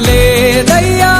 లేదయ్యా.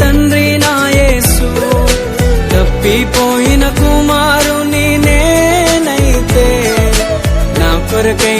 తప్పిపోయిన కుమారుని నేనైతే నా కొరకై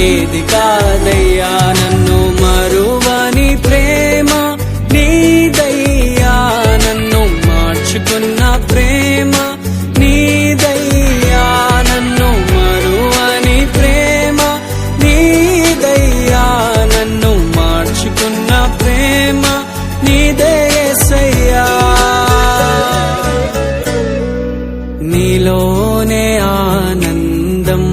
నీదేసయ్యా నీలోనే ఆనందం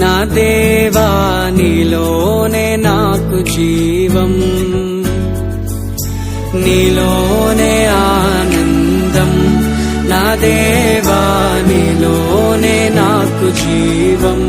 నా దేవా నీలోనే నాకు జీవం. నీలోనే ఆనందం నా దేవా నీలోనే నాకు జీవం.